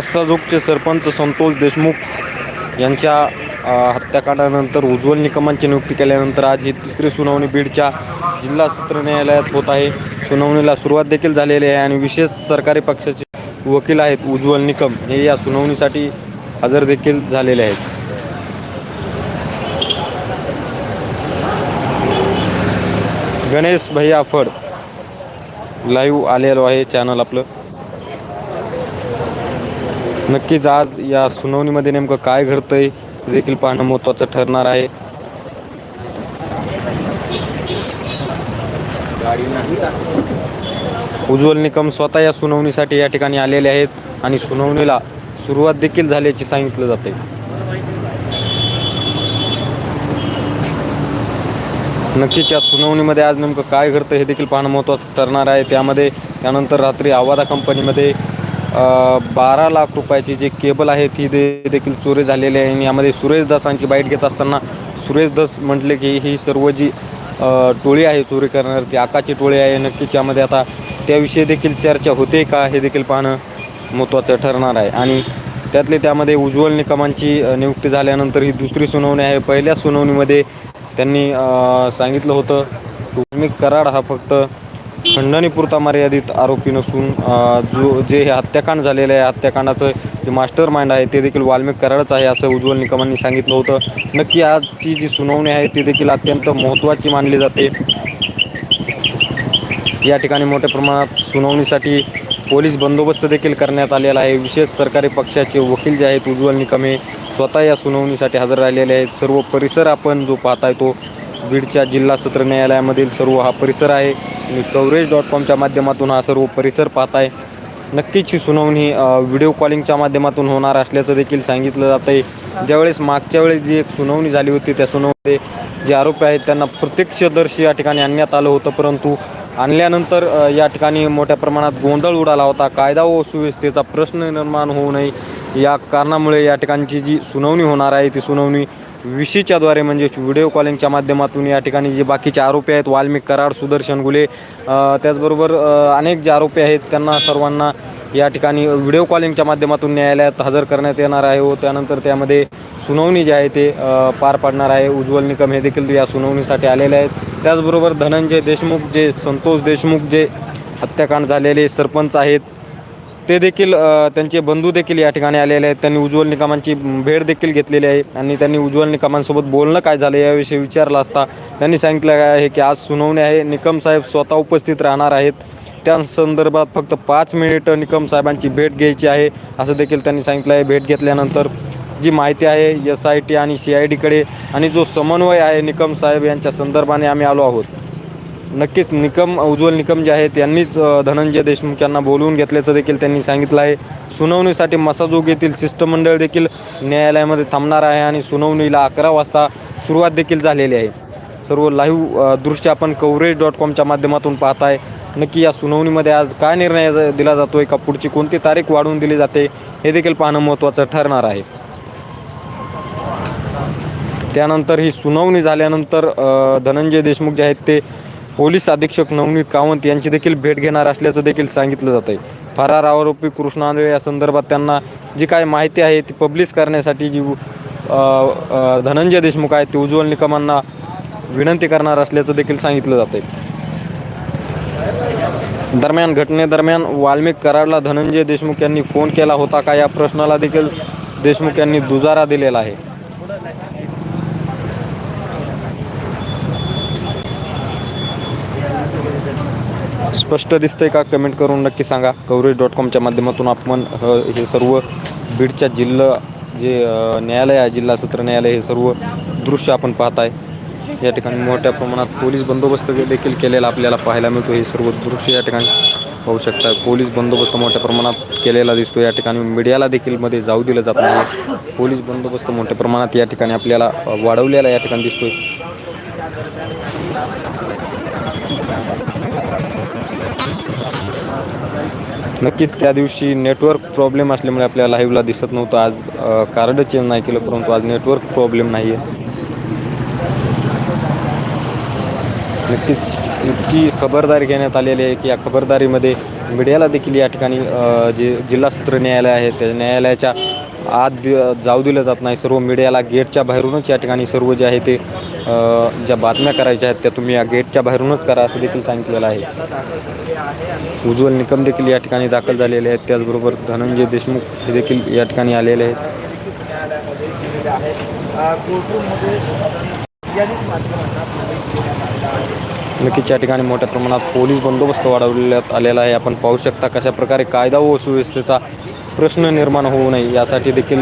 मस्साजोगचे सरपंच संतोष देशमुख यांच्या हत्याकांडानंतर उज्ज्वल निकमांची नियुक्ती केल्यानंतर आज ही तिसरी सुनावणी बीडच्या जिल्हा सत्र न्यायालयात होत आहे. सुनावणीला सुरुवात देखील झालेली आहे आणि विशेष सरकारी पक्षाचे वकील आहेत उज्ज्वल निकम. हे या सुनावणीसाठी हजर देखील झालेले आहेत. गणेश भैया फड लाईव्ह आलेलो आहे चॅनल आपलं. नक्कीच आज या सुनावणीमध्ये नेमकं काय घडतंय हे देखील पाहणं महत्त्वाचं ठरणार आहे. उज्ज्वल निकम स्वतः या सुनावणीसाठी या ठिकाणी आलेले आहेत आणि सुनावणीला सुरुवात देखील झाल्याचे सांगितलं जाते नक्कीच या सुनावणीमध्ये आज नेमकं काय घडतं हे देखील पाहणं महत्त्वाचं ठरणार आहे. त्यामध्ये त्यानंतर रात्री आवादा कंपनीमध्ये बारा लाख रुपयाची जी केबल आहे ती दे देखील चोरी झालेली आहे. आणि यामध्ये सुरेश दासांची बाईट घेत असताना सुरेश दास म्हटले की ही सर्व जी टोळी आहे चोरी करणार ती आकाची टोळी आहे. नक्कीच यामध्ये आता त्याविषयी देखील चर्चा होते का हे देखील पाहणं महत्त्वाचं ठरणार आहे. आणि त्यातले त्यामध्ये उज्ज्वल निकमांची नियुक्ती झाल्यानंतर ही दुसरी सुनावणी आहे. पहिल्या सुनावणीमध्ये त्यांनी सांगितलं होतं धार्मिक कराड हा फक्त खंडणीपुरता मर्यादित आरोपी नसून जो जे हे हत्याकांड झालेलं आहे हत्याकांडाचं जे मास्टर माइंड आहे ते देखील वाल्मिक कराडच आहे असं उज्ज्वल निकमांनी सांगितलं होतं. नक्की आजची जी सुनावणी आहे ती देखील अत्यंत महत्त्वाची मानली जाते. या ठिकाणी मोठ्या प्रमाणात सुनावणीसाठी पोलीस बंदोबस्त देखील करण्यात आलेला आहे. विशेष सरकारी पक्षाचे वकील जे आहेत उज्ज्वल निकम हे स्वतः या सुनावणीसाठी हजर राहिलेले आहेत. सर्व परिसर आपण जो पाहताय तो बीडच्या जिल्हा सत्र न्यायालयामधील सर्व हा परिसर आहे. मी कवरेज डॉट कॉमच्या माध्यमातून हा सर्व परिसर पाहताय. नक्कीच ही सुनावणी व्हिडिओ कॉलिंगच्या माध्यमातून होणार असल्याचं देखील सांगितलं जात आहे ज्यावेळेस मागच्या वेळेस जी एक सुनावणी झाली होती त्या सुनावणीमध्ये जे आरोपी आहेत त्यांना प्रत्यक्षदर्शी या ठिकाणी आणण्यात आलं होतं. परंतु आणल्यानंतर या ठिकाणी मोठ्या प्रमाणात गोंधळ उडाला होता. कायदा व सुव्यवस्थेचा प्रश्न निर्माण होऊ नये या कारणामुळे या ठिकाणची जी सुनावणी होणार आहे ती सुनावणी विशीच्याद्वारे म्हणजे व्हिडिओ कॉलिंगच्या माध्यमातून या ठिकाणी जे बाकीचे आरोपी आहेत वाल्मिक कराड सुदर्शन गुले त्याचबरोबर अनेक जे आरोपी आहेत त्यांना सर्वांना या ठिकाणी व्हिडिओ कॉलिंगच्या माध्यमातून न्यायालयात हजर करण्यात येणार आहे व त्यानंतर त्यामध्ये सुनावणी जी आहे ते पार पाडणार आहे. उज्ज्वल निकम हे देखील या सुनावणीसाठी आलेले आहेत. त्याचबरोबर धनंजय देशमुख जे संतोष देशमुख जे हत्याकांड झालेले सरपंच आहेत ते देखील त्यांचे बंधू देखील या ठिकाणी आलेले आहेत. त्यांनी उज्ज्वल निकमांची भेट देखील घेतलेली आहे. आणि त्यांनी उज्ज्वल निकमांसोबत बोलणं काय झालं याविषयी विचारलं असता त्यांनी सांगितलं काय आहे की आज सुनावणी आहे. निकम साहेब स्वतः उपस्थित राहणार आहेत. त्या संदर्भात फक्त पाच मिनिटं निकम साहेबांची भेट घ्यायची आहे असं देखील त्यांनी सांगितलं आहे. भेट घेतल्यानंतर जी माहिती आहे एस आय टी आणि सी आय डीकडे आणि जो समन्वय आहे निकम साहेब यांच्या संदर्भाने आम्ही आलो आहोत. नक्कीच निकम उज्ज्वल निकम जे आहेत यांनीच धनंजय देशमुख यांना बोलवून घेतल्याचं देखील त्यांनी सांगितलं आहे. सुनावणीसाठी मसाजोग येथील शिष्टमंडळ देखील न्यायालयामध्ये थांबणार आहे आणि सुनावणीला अकरा वाजता सुरुवात देखील झालेली आहे. सर्व लाईव्ह दृश्य आपण कवरेज डॉट कॉमच्या माध्यमातून पाहत आहे नक्की या सुनावणीमध्ये आज काय निर्णय दिला दिला जातोय? का पुढची कोणती तारीख वाढवून दिली जाते? हे देखील पाहणं महत्त्वाचं ठरणार आहे. त्यानंतर ही सुनावणी झाल्यानंतर धनंजय देशमुख जे आहेत ते पोलीस अधीक्षक नवनीत कावंत यांची देखील भेट घेणार असल्याचं देखील सांगितलं जात आहे फरार आरोपी कृष्ण आंधळे या संदर्भात त्यांना जी काय माहिती आहे ती पब्लिश करण्यासाठी जी धनंजय देशमुख आहेत ते उज्ज्वल निकमांना विनंती करणार असल्याचं देखील सांगितलं जात आहे दरम्यान घटनेदरम्यान वाल्मिक कराडला धनंजय देशमुख यांनी फोन केला होता का या प्रश्नाला देखील देशमुख यांनी दुजारा दिलेला आहे. स्पष्ट दिसतंय का? कमेंट करून नक्की सांगा. कवरेज डॉट कॉमच्या माध्यमातून आपण हे सर्व बीडच्या जिल्हा जे न्यायालय आहे जिल्हा सत्र न्यायालय हे सर्व दृश्य आपण पाहत आहे या ठिकाणी मोठ्या प्रमाणात पोलीस बंदोबस्त देखील केलेला आपल्याला पाहायला मिळतो. हे सर्व दृश्य या ठिकाणी पाहू शकता. पोलीस बंदोबस्त मोठ्या प्रमाणात केलेला दिसतो या ठिकाणी मीडियाला देखील मध्ये जाऊ दिलं जात नाही. पोलीस बंदोबस्त मोठ्या प्रमाणात या ठिकाणी आपल्याला वाढवलेला या ठिकाणी दिसतोय. नक्कीच त्या दिवशी नेटवर्क प्रॉब्लेम असल्यामुळे आपल्याला लाईव्हला दिसत नव्हतं. आज कार्ड चेंज नाही केलं परंतु आज नेटवर्क प्रॉब्लेम नाही आहे नक्कीच इतकी खबरदारी घेण्यात आलेली आहे की या खबरदारीमध्ये मीडियाला देखील या ठिकाणी जे जिल्हा सत्र न्यायालय आहे त्या न्यायालयाच्या आत दि- जाऊ दिलं जात नाही. सर्व मीडियाला गेटच्या बाहेरूनच या ठिकाणी सर्व जे आहे ते ज्या बातम्या करायच्या आहेत त्या तुम्ही या गेटच्या बाहेरूनच करा असं देखील सांगितलेलं आहे. उज्ज्वल निकम देखील या ठिकाणी दाखल झालेले आहेत. त्याचबरोबर धनंजय देशमुख हे देखील या ठिकाणी आलेले आहेत. नक्कीच या ठिकाणी मोठ्या प्रमाणात पोलीस बंदोबस्त वाढवण्यात आलेला आहे. आपण पाहू शकता कशा प्रकारे कायदा व सुव्यवस्थेचा प्रश्न निर्माण होऊ नये यासाठी देखील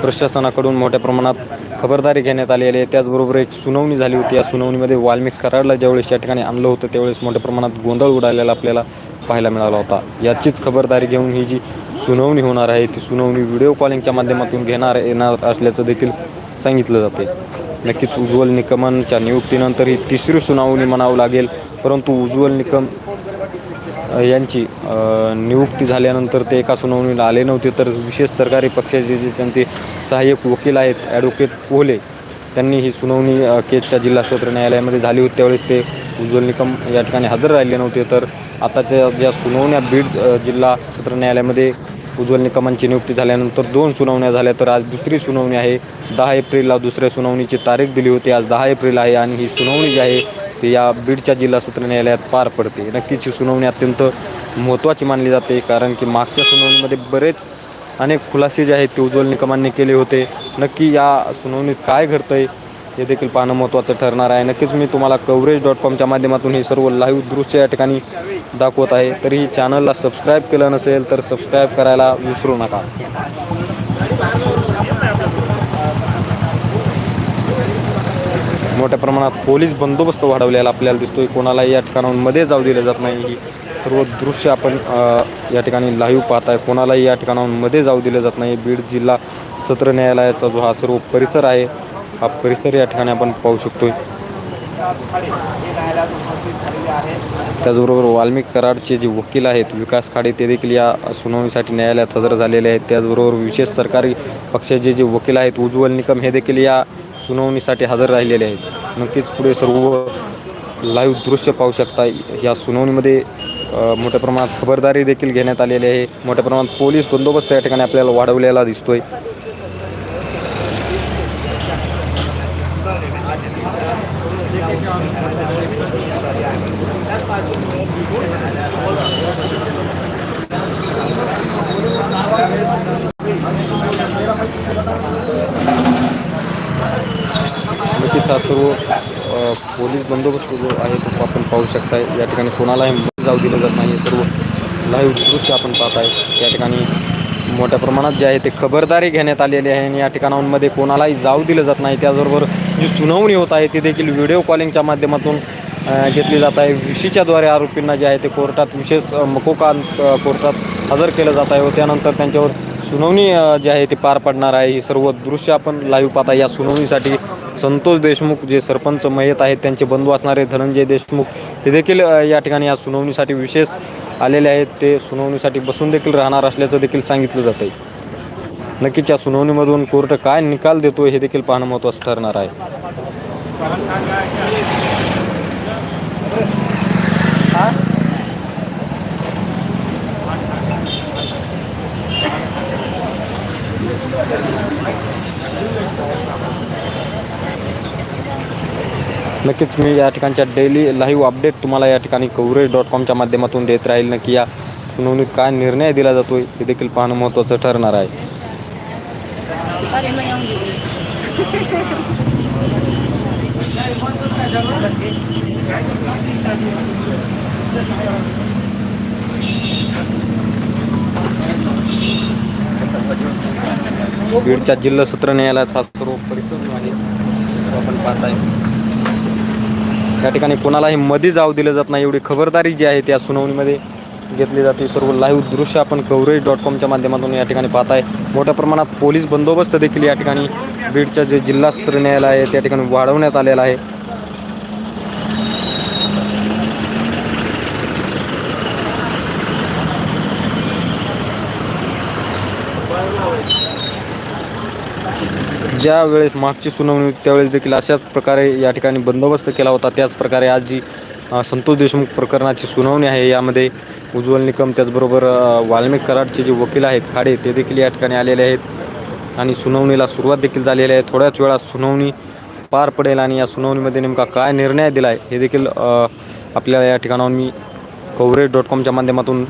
प्रशासनाकडून मोठ्या प्रमाणात खबरदारी घेण्यात आलेली आहे. त्याचबरोबर एक सुनावणी झाली होती. या सुनावणीमध्ये वाल्मिक कराडला ज्यावेळेस या ठिकाणी आणलं होतं त्यावेळेस मोठ्या प्रमाणात गोंधळ उडालेला आपल्याला पाहायला मिळाला होता. याचीच खबरदारी घेऊन ही जी सुनावणी होणार आहे ती सुनावणी व्हिडिओ कॉलिंगच्या माध्यमातून घेणार येणार असल्याचं देखील सांगितलं जाते. नक्कीच उज्ज्वल निकमांच्या नियुक्तीनंतर ही तिसरी सुनावणी म्हणावं लागेल परंतु उज्ज्वल निकम यांची नियुक्ती झाल्यानंतर ते एका सुनावणीला आले नव्हते तर विशेष सरकारी पक्षाचे जे त्यांचे सहाय्यक वकील आहेत ॲडव्होकेट पोहले त्यांनी ही सुनावणी केसच्या केजच्या जिल्हा सत्र न्यायालयामध्ये झाली होती. त्यावेळेस ते उज्ज्वल निकम या ठिकाणी हजर राहिले नव्हते तर आताच्या ज्या सुनावण्या बीड जिल्हा सत्र न्यायालयामध्ये उज्ज्वल निकमांची नियुक्ती झाल्यानंतर दोन सुनावण्या झाल्या तर आज दुसरी सुनावणी आहे. दहा एप्रिलला दुसऱ्या सुनावणीची तारीख दिली होती. आज दहा एप्रिल आहे आणि ही सुनावणी जी आहे ते या बीडच्या जिल्हा सत्र न्यायालयात पार पडते. नक्कीच ही सुनावणी अत्यंत महत्त्वाची मानली जाते कारण की मागच्या सुनावणीमध्ये बरेच अनेक खुलासे जे आहेत ते उज्ज्वल निकमांनी केले होते. नक्की या सुनावणीत काय घडतं आहे हे देखील पाहणं महत्त्वाचं ठरणार आहे. नक्कीच मी तुम्हाला कवरेज डॉट कॉमच्या माध्यमातून हे सर्व लाईव्ह दृश्य या ठिकाणी दाखवत आहे. तरीही चॅनलला सबस्क्राईब केलं नसेल तर सबस्क्राईब करायला विसरू नका. मोठ्या प्रमाणात पोलीस बंदोबस्त वाढवलेला आपल्याला दिसतोय. कोणालाही या ठिकाणांमध्ये जाऊ दिलं जात नाही. ही सर्व दृश्य आपण या ठिकाणी लाईव्ह पाहत आहे कोणालाही या ठिकाणांमध्ये जाऊ दिलं जात नाही. बीड जिल्हा सत्र न्यायालयाचा जो हा सर्व परिसर आहे हा परिसर या ठिकाणी आपण पाहू शकतोय. त्याचबरोबर वाल्मिक कराडचे जे वकील आहेत विकास खाडे ते देखील या सुनावणीसाठी न्यायालयात हजर झालेले आहेत. त्याचबरोबर विशेष सरकारी पक्षाचे जे वकील आहेत उज्ज्वल निकम हे देखील या सुनावणीसाठी हजर राहिलेले आहेत. नक्कीच पुढे सर्व लाईव्ह दृश्य पाहू शकता. या सुनावणीमध्ये मोठ्या प्रमाणात खबरदारी देखील घेण्यात आलेली आहे. मोठ्या प्रमाणात पोलीस बंदोबस्त या ठिकाणी आपल्याला वाढवलेला दिसतोय. नक्कीच सर्व पोलीस बंदोबस्त जो आहे तो आपण पाहू शकताय. या ठिकाणी कोणालाही जाऊ दिलं जात नाही. सर्व लाईव्ह दृश्य आपण पाहत आहे. या ठिकाणी मोठ्या प्रमाणात जे आहे ते खबरदारी घेण्यात आलेली आहे आणि या ठिकाणांमध्ये कोणालाही जाऊ दिलं जात नाही. त्याचबरोबर जी सुनावणी होत आहे ती देखील व्हिडिओ कॉलिंगच्या माध्यमातून घेतली जात आहे. विशीच्याद्वारे आरोपींना जे आहे ते कोर्टात विशेष मकोकान कोर्टात हजर केलं जात आहे व त्यानंतर त्यांच्यावर सुनावणी जी आहे ती पार पडणार आहे. ही सर्व दृश्य आपण लाईव्ह पाहता या सुनावणीसाठी संतोष देशमुख जे सरपंच मयत आहेत त्यांचे बंधू असणारे धनंजय देशमुख हे देखील या ठिकाणी या सुनावणीसाठी विशेष आलेले आहेत. ते सुनावणीसाठी बसून देखील राहणार असल्याचं देखील सांगितलं जात आहे. नक्कीच या सुनावणीमधून कोर्ट काय निकाल देतो हे देखील पाहणं महत्त्वाचं ठरणार आहे. नक्कीच मी या ठिकाणच्या डेली लाईव्ह अपडेट तुम्हाला या ठिकाणी कवरेज डॉट कॉमच्या माध्यमातून देत राहील. नक्की या सुनावणीत काय निर्णय दिला जातोय हे देखील पाहणं महत्त्वाचं ठरणार आहे. बीडच्या जिल्हा सत्र न्यायालयाचा हा सर्व परिसर आहे आपण पाहताय. या ठिकाणी कोणालाही मध्ये जाऊ दिलं जात नाही. एवढी खबरदारी जी आहे त्या सुनावणीमध्ये घेतली जाते. सर्व लाईव्ह दृश्य आपण कवरेज डॉट कॉमच्या माध्यमातून या ठिकाणी पाहत आहे मोठ्या प्रमाणात पोलीस बंदोबस्त देखील या ठिकाणी बीडच्या जे जिल्हास्तरीय न्यायालय आहे त्या ठिकाणी वाढवण्यात आलेला आहे. ज्या वेळेस मागची सुनावणी होती त्यावेळेस देखील अशाच प्रकारे या ठिकाणी बंदोबस्त केला होता. त्याचप्रकारे आज जी संतोष देशमुख प्रकरणाची सुनावणी आहे यामध्ये उज्ज्वल निकम त्याचबरोबर वाल्मिक कराडचे जे वकील आहेत खाडे ते देखील या ठिकाणी आलेले आहेत. आणि सुनावणीला सुरुवात देखील झालेली आहे. थोड्याच वेळात सुनावणी पार पडेल आणि या सुनावणीमध्ये नेमका काय निर्णय दिला आहे हे देखील आपल्याला या ठिकाणाहून मी कव्हरेज डॉट कॉमच्या माध्यमातून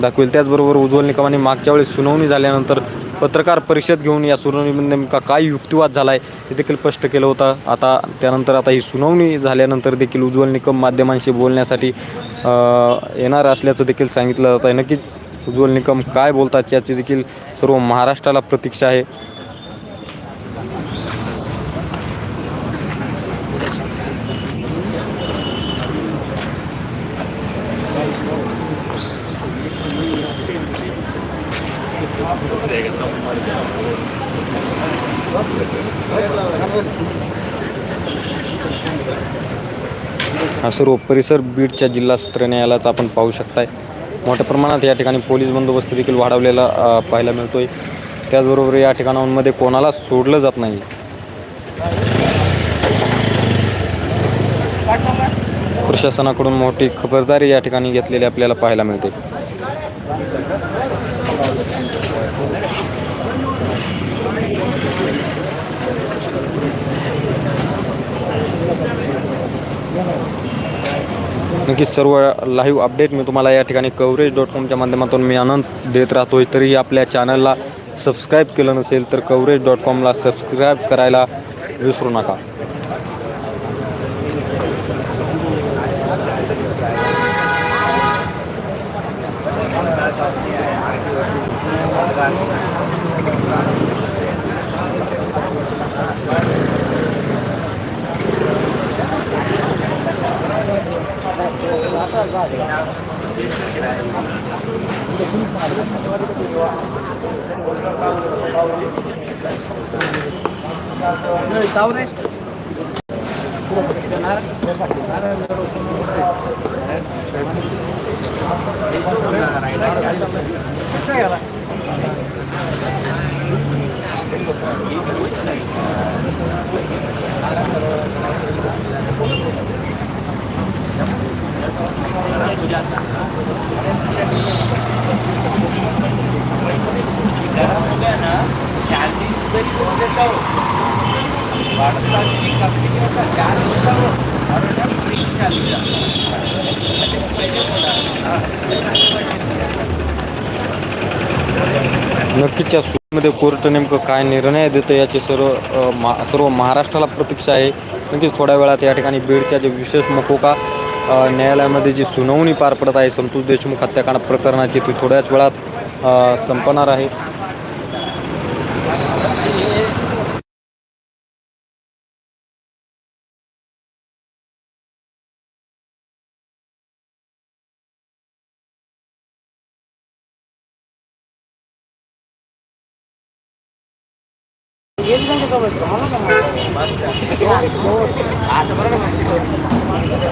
दाखवेल. त्याचबरोबर उज्ज्वल निकमाने मागच्या वेळेस सुनावणी झाल्यानंतर पत्रकार परिषद घेऊन या सुनावणीमध्ये नेमका काय युक्तिवाद झाला आहे हे देखील स्पष्ट केलं होतं. आता त्यानंतर आता ही सुनावणी झाल्यानंतर देखील उज्ज्वल निकम माध्यमांशी बोलण्यासाठी येणार असल्याचं देखील सांगितलं जात आहे नक्कीच उज्ज्वल निकम काय बोलतात याची देखील सर्व महाराष्ट्राला प्रतीक्षा आहे. हा सर्व परिसर बीडच्या जिल्हा सत्र न्यायालयाचा आपण पाहू शकताय. मोठ्या प्रमाणात या ठिकाणी पोलीस बंदोबस्त देखील वाढवलेला पाहायला पाहायला मिळतोय. त्याचबरोबर या ठिकाणांमध्ये कोणाला सोडलं जात नाही. प्रशासनाकडून मोठी खबरदारी या ठिकाणी घेतलेली आपल्याला पाहायला मिळते. नक्कीच सर्व लाईव्ह अपडेट मी तुम्हाला या ठिकाणी कवरेज डॉट कॉमच्या माध्यमातून मी आनंद देत राहतोय. तरीही आपल्या चॅनलला सबस्क्राईब केलं नसेल तर कवरेज डॉट कॉमला सबस्क्राईब करायला विसरू नका. नक्कीच या सुनावणीमध्ये कोर्ट नेमकं काय निर्णय देतं याची सर्व मा सर्व महाराष्ट्राला प्रतीक्षा आहे. नक्कीच थोड्या वेळात या ठिकाणी बीडच्या जे विशेष मकोका न्यायालयामध्ये जी सुनावणी पार पडत आहे संतोष देशमुख हत्याकांड प्रकरणाची ती थोड्याच वेळात संपणार आहे.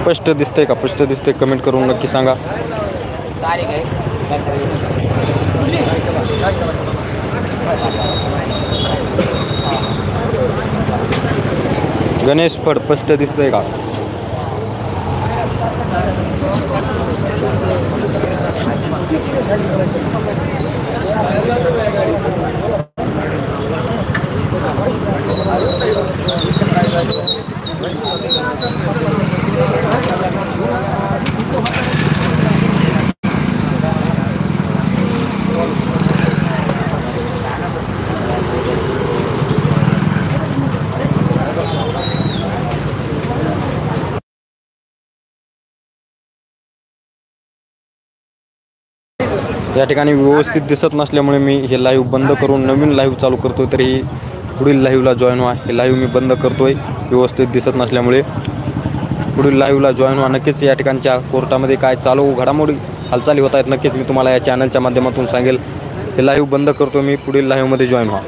स्पष्ट दिसतंय का? स्पष्ट दिसतंय कमेंट करून नक्की सांगा. गणेश फड स्पष्ट दिसतंय का? या ठिकाणी व्यवस्थित दिसत नसल्यामुळे मी हे लाईव्ह बंद करून नवीन लाईव्ह चालू करतो तरी पुढील लाईव्हला जॉईन व्हा. हे लाईव्ह मी बंद करतोय. व्यवस्थित दिसत नसल्यामुळे. पुढील लाईव्हला जॉईन व्हा. नक्कीच या ठिकाणच्या कोर्टामध्ये काय चालू घडामोडी हालचाली होत आहेत. नक्कीच मी तुम्हाला या चॅनलच्या माध्यमातून सांगेल. हे लाईव्ह बंद करतो मी. पुढील लाईव्हमध्ये जॉईन व्हा.